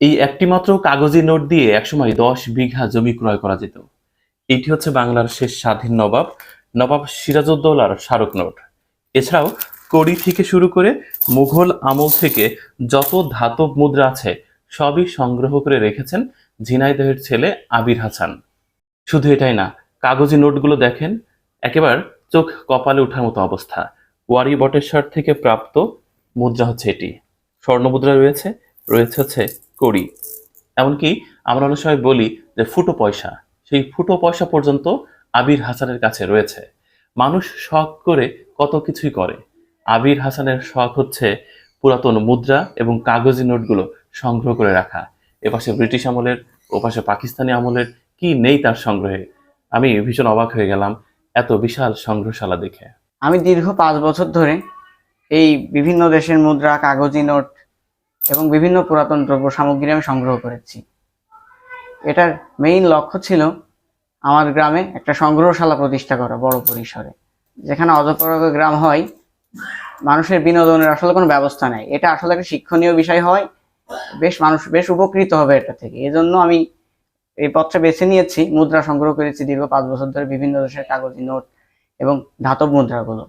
এই একটি মাত্র কাগজি নোট দিয়ে একসময় দশ বিঘা জমি ক্রয় করা যেত। এটি হচ্ছে বাংলার শেষ স্বাধীন নবাব নবাব সিরাজউদ্দৌলার স্মারক নোট। এছাড়াও কড়ি থেকে শুরু করে মুঘল আমল থেকে যত ধাতব মুদ্রা আছে, সবই সংগ্রহ করে রেখেছেন ঝিনাইদহের ছেলে আবির হাসান। শুধু এটাই না, কাগজি নোটগুলো দেখেন, একেবার চোখ কপালে ওঠার মতো অবস্থা। ওয়ারি বটেশ্বর থেকে প্রাপ্ত মুদ্রা হচ্ছে এটি। স্বর্ণ মুদ্রা রয়েছে রয়েছে হচ্ছে কড়ি এমনকি আমরা অনেক সময় বলি যে ফুটো পয়সা। সেই ফুটো পয়সা পর্যন্ত আবির হাসানের কাছে রয়েছে। মানুষ শখ করে কত কিছুই করে। আবির হাসানের শখ হচ্ছে পুরাতন মুদ্রা এবং কাগজি নোটগুলো সংগ্রহ করে রাখা। এপাশে ব্রিটিশ আমলের, ওপাশে পাকিস্তানি আমলের কি নেই তার সংগ্রহে। আমি ভীষণ অবাক হয়ে গেলাম এত বিশাল সংগ্রহশালা দেখে। আমি দীর্ঘ পাঁচ বছর ধরে এই বিভিন্ন দেশের মুদ্রা, কাগজি নোট এবং বিভিন্ন পুরাতন দ্রব্য সামগ্রী আমি সংগ্রহ করেছি। এটার মেইন লক্ষ্য ছিল আমার গ্রামে একটা সংগ্রহশালা প্রতিষ্ঠা করা বড় পরিসরে। যেখানে অজপরগ গ্রাম হয়, মানুষের বিনোদনের আসলে কোনো ব্যবস্থা নেই। এটা আসলে একটা শিক্ষণীয় বিষয় হয়, বেশ মানুষ, বেশ উপকৃত হবে এটা থেকে। এজন্য আমি এই পথটা বেছে নিয়েছি, মুদ্রা সংগ্রহ করেছি দীর্ঘ পাঁচ বছর ধরে বিভিন্ন দেশের কাগজি নোট এবং ধাতব মুদ্রাগুলো।